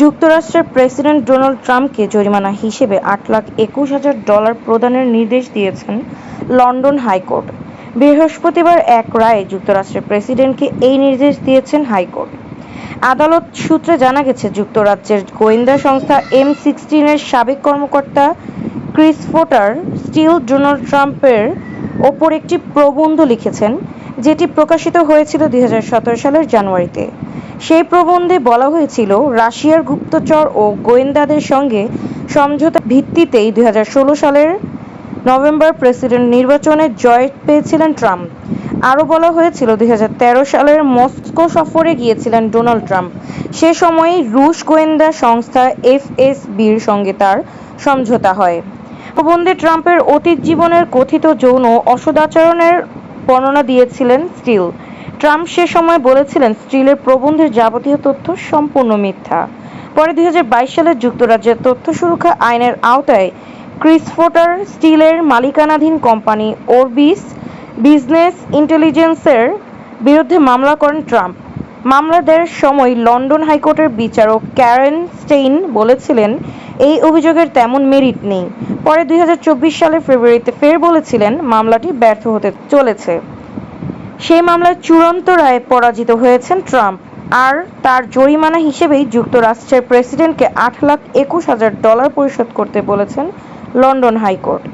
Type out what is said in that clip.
যুক্তরাষ্ট্রের president Donald ট্রাম্পকে জরিমানা হিসেবে আট লাখ একুশ হাজার ডলার প্রদানের নির্দেশ দিয়েছেন লন্ডন হাইকোর্ট। বৃহস্পতিবার এক রায়ে যুক্তরাষ্ট্রের প্রেসিডেন্টকে এই নির্দেশ দিয়েছেন হাইকোর্ট। আদালত সূত্রে জানা গেছে, যুক্তরাজ্যের গোয়েন্দা সংস্থা এম সিক্সটিনের সাবেক কর্মকর্তা ক্রিস ফোটার স্টিল ডোনাল্ড ট্রাম্পের ওপর একটি প্রবন্ধ লিখেছেন, যেটি প্রকাশিত হয়েছিল দুই হাজার সতেরো সালের জানুয়ারিতে। সেই প্রবন্ধে বলা হয়েছিল, রাশিয়ার গুপ্তচর ও গোয়েন্দাদের সঙ্গে সমঝোতা ভিত্তিতেই দুই সালের নভেম্বর প্রেসিডেন্ট নির্বাচনে জয় পেয়েছিলেন ট্রাম্প। আরও বলা হয়েছিল, দুই সালের মস্কো সফরে গিয়েছিলেন ডোনাল্ড ট্রাম্প। সে সময়েই রুশ গোয়েন্দা সংস্থা এফএসবির সঙ্গে তার সমঝোতা হয়। প্রবন্ধে ট্রাম্পের অতীত জীবনের কথিত যৌন অসদাচরণের বর্ণনা দিয়েছিলেন স্টিল। ট্রাম্প সে সময় বলেছিলেন, স্টিলের প্রবন্ধের যাবতীয় তথ্য সম্পূর্ণ মিথ্যা। পরে দুই হাজার বাইশ সালে যুক্তরাজ্যের তথ্য সুরক্ষা আইনের আওতায় ক্রিসফোটার স্টিলের মালিকানাধীন কোম্পানি ওরবিস বিজনেস ইন্টেলিজেন্সের বিরুদ্ধে মামলা করেন ট্রাম্প। মামলা দায়ের সময় লন্ডন হাইকোর্টের বিচারক ক্যারেন স্টেইন বলেছিলেন, এই অভিযোগের তেমন মেরিট নেই। পরে দুই সালের ফেব্রুয়ারিতে ফের বলেছিলেন, মামলাটি ব্যর্থ হতে চলেছে। সেই মামলায় চূড়ান্ত রায়ে পরাজিত হয়েছেন ট্রাম্প। আর তার জরিমানা হিসেবেই যুক্তরাষ্ট্রের প্রেসিডেন্টকে আট লাখ একুশ হাজার ডলার পরিশোধ করতে বলেছেন লন্ডন হাইকোর্ট।